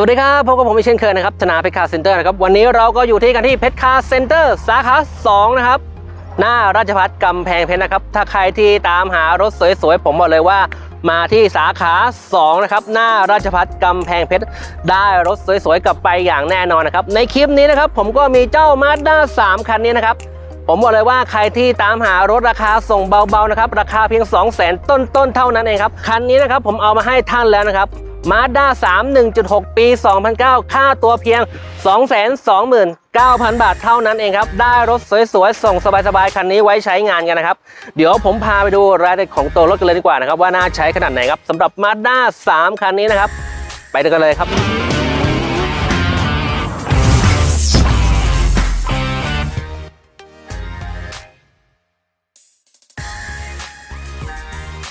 สวัสดีครับพบกับผมอีกเช่นเคยนะครับธนาเพชรคาร์เซ็นเตอร์นะครับวันนี้เราก็อยู่ที่กันที่เพชรคาร์เซ็นเตอร์สาขา2นะครับหน้าราชพัฒน์กำแพงเพชรนะครับ ถ้าใครที่ตามหารถสวยๆ ผมบอกเลยว่ามาที่สาขา2นะครับหน้าราชพัฒน์กำแพงเพชรได้รถสวยๆกลับไปอย่างแน่นอนนะครับในคลิปนี้นะครับผมก็มีเจ้ามาด้า3คันนี้นะครับผมบอกเลยว่าใครที่ตามหารถราคาส่งเบาๆนะครับราคาเพียง 2 0 0 0 0 0ต้นๆเท่านั้นเองครับคันนี้นะครับผมเอามาให้ท่านแล้วนะครับ มาด้า3 1.6 ปี 2009 ค่าตัวเพียง 229,000 บาทเท่านั้นเองครับ ได้รถสวยๆ ส่งสบายๆ คันนี้ไว้ใช้งานกันนะครับ เดี๋ยวผมพาไปดูรายละเอียดของตัวรถกันเลยดีกว่านะครับ ว่าน่าใช้ขนาดไหนครับสำหรับมาด้า3คันนี้นะครับ ไปดูกันเลยครับ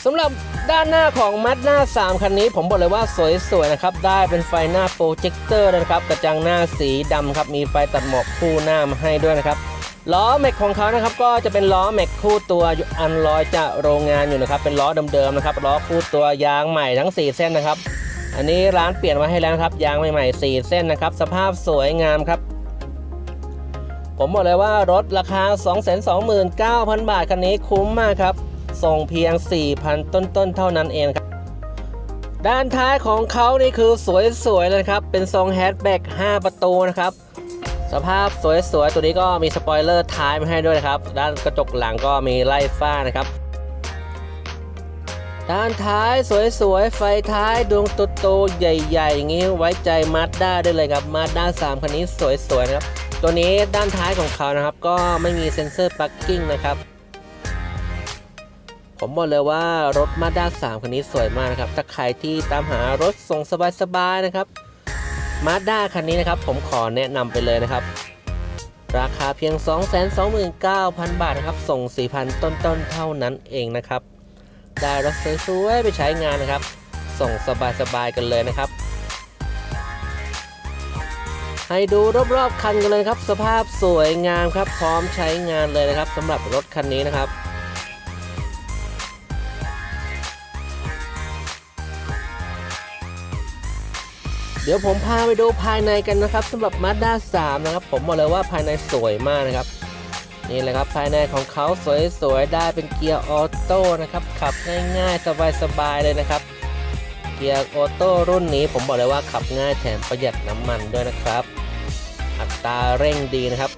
สำหรับ ด้านหน้าของมัดหน้า 3 คันนี้ ผมบอกเลยว่าสวยๆนะครับ ได้เป็นไฟหน้าโปรเจคเตอร์นะครับ กระจังหน้าสีดำครับ มีไฟตัดหมอกคู่หน้ามาให้ด้วยนะครับล้อแม็กของเขานะครับก็จะเป็นล้อแม็กคู่ตัวอันลอยจากโรงงานอยู่นะครับเป็นล้อเดิมๆนะครับล้อคู่ตัวยางใหม่ทั้ง 4 เส้นนะครับ อันนี้ร้านเปลี่ยนมาให้แล้วครับ ยางใหม่ๆ4เส้นนะครับ สภาพสวยงามครับ ผมบอกเลยว่ารถราคา 229,000 บาทคันนี้คุ้มมากครับ ส่งเพียง 4,000 ต้นๆ เท่านั้นเองครับ ด้านท้ายของเขานี่คือสวยๆเลยครับ เป็นทรงแฮชแบ็ก5 ประตูนะครับ สภาพสวยๆ ตัวนี้ก็มีสปอยเลอร์ท้ายมาให้ด้วยนะครับ ด้านกระจกหลังก็มีไล่ฟ้านะครับด้านท้ายสวยๆ ไฟท้ายดวงโตๆใหญ่ๆ อย่างนี้ไว้ใจมาสด้าได้เลยครับมาสด้า3คันนี้สวยๆนะครับ ตัวนี้ด้านท้ายของเขานะครับ ก็ไม่มีเซ็นเซอร์ปักกิ้งนะครับ ผมบอกเลยว่ารถมาด้า3คันนี้สวยมากนะครับ ถ้าใครที่ตามหารถส่งสบายๆนะครับมาด้าคันนี้นะครับ ผมขอแนะนำไปเลยนะครับ ราคาเพียง 229,000 บาทนะครับ ส่ง 4,000 ต้นๆ เท่านั้นเองนะครับ ได้รถสวยๆไปใช้งานนะครับ ส่งสบายๆกันเลยนะครับ ให้ดูรอบๆคันกันเลยครับ สภาพสวยงามครับ พร้อมใช้งานเลยนะครับสำหรับรถคันนี้นะครับ เดี๋ยวผมพาไปดูภายในกันนะครับสำหรับ Mazda 3 นะครับ ผมบอกเลยว่าภายในสวยมากนะครับ นี่แหละครับภายในของเขาสวยๆ ได้เป็นเกียร์ออโต้นะครับ ขับง่ายๆ สบายๆ เลยนะครับ เกียร์ออโต้รุ่นนี้ผมบอกเลยว่าขับง่ายแถมประหยัดน้ำมันด้วยนะครับ อัตราเร่งดีนะครับ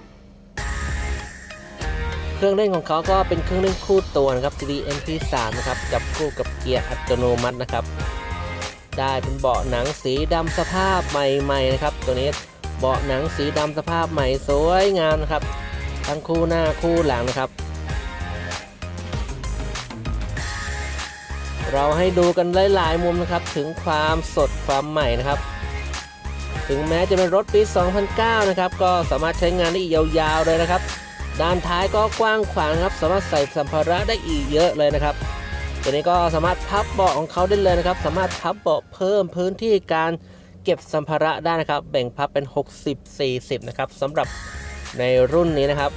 เครื่องเร่งของเขาก็เป็นเครื่องเร่งคู่ตัวนะครับ CD MP3 นะครับจับคู่กับเกียร์อัตโนมัตินะครับ ได้เป็นเบาะหนังสีดำสภาพใหม่ๆนะครับ ตัวนี้เบาะหนังสีดำสภาพใหม่สวยงามนะครับ ทั้งคู่หน้าคู่หลังนะครับ เราให้ดูกันหลายๆมุมนะครับ ถึงความสดความใหม่นะครับ ถึงแม้จะเป็นรถปี 2009 นะครับ ก็สามารถใช้งานได้อีกยาวๆเลยนะครับ ด้านท้ายก็กว้างขวางครับ สามารถใส่สัมภาระได้อีกเยอะเลยนะครับ ตัวนี้ก็สามารถพับเบาะของเขาได้เลยนะครับ สามารถพับเบาะเพิ่มพื้นที่การเก็บสัมภาระได้นะครับ แบ่งพับเป็น 60-40 นะครับสำหรับในรุ่นนี้นะครับ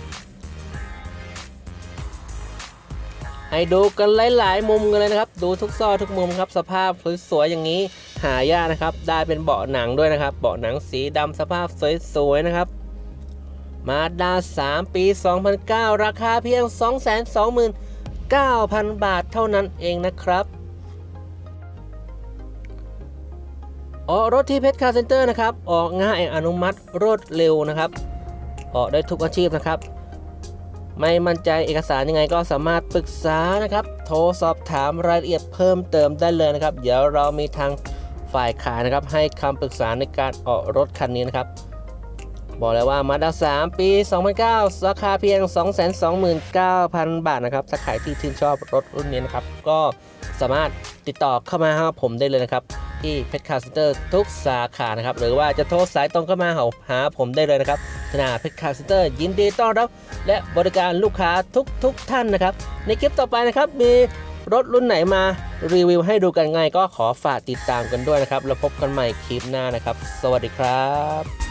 ให้ดูกันหลาย ๆ มุมกันเลยนะครับ ดูทุกซอกทุกมุมครับ สภาพสวยๆอย่างนี้หายากนะครับ ได้เป็นเบาะหนังด้วยนะครับ เบาะหนังสีดำสภาพสวยๆนะครับมาด้า3 ปี 2009 ราคาเพียง 9,000 บาทเท่านั้นเองนะครับออกรถที่เพชรคาร์เซ็นเตอร์นะครับ ออกง่ายอนุมัติรวดเร็วนะครับ ออกได้ทุกอาชีพนะครับ ไม่มั่นใจเอกสารยังไงก็สามารถปรึกษานะครับ โทรสอบถามรายละเอียดเพิ่มเติมได้เลยนะครับ เดี๋ยวเรามีทางฝ่ายขายนะครับ ให้คำปรึกษาในการออกรถคันนี้นะครับ บอกเลยว่ามาด้า3ปี 2009 ราคาเพียง 229,000 บาทนะครับ ถ้าใครที่ชื่นชอบรถรุ่นนี้นะครับ ก็สามารถติดต่อเข้ามาหาผมได้เลยนะครับ ที่เพชรคาร์เซ็นเตอร์ทุกสาขานะครับ หรือว่าจะโทรสายตรงเข้ามาหาผมได้เลยนะครับธนาเพชรคาร์เซ็นเตอร์ยินดีต้อนรับ และบริการลูกค้าทุกๆทท่านนะครับ ในคลิปต่อไปนะครับมีรถรุ่นไหนมารีวิวให้ดูกันไงก็ขอฝากติดตามกันด้วยนะครับ แล้วพบกันใหม่คลิปหน้านะครับ สวัสดีครับ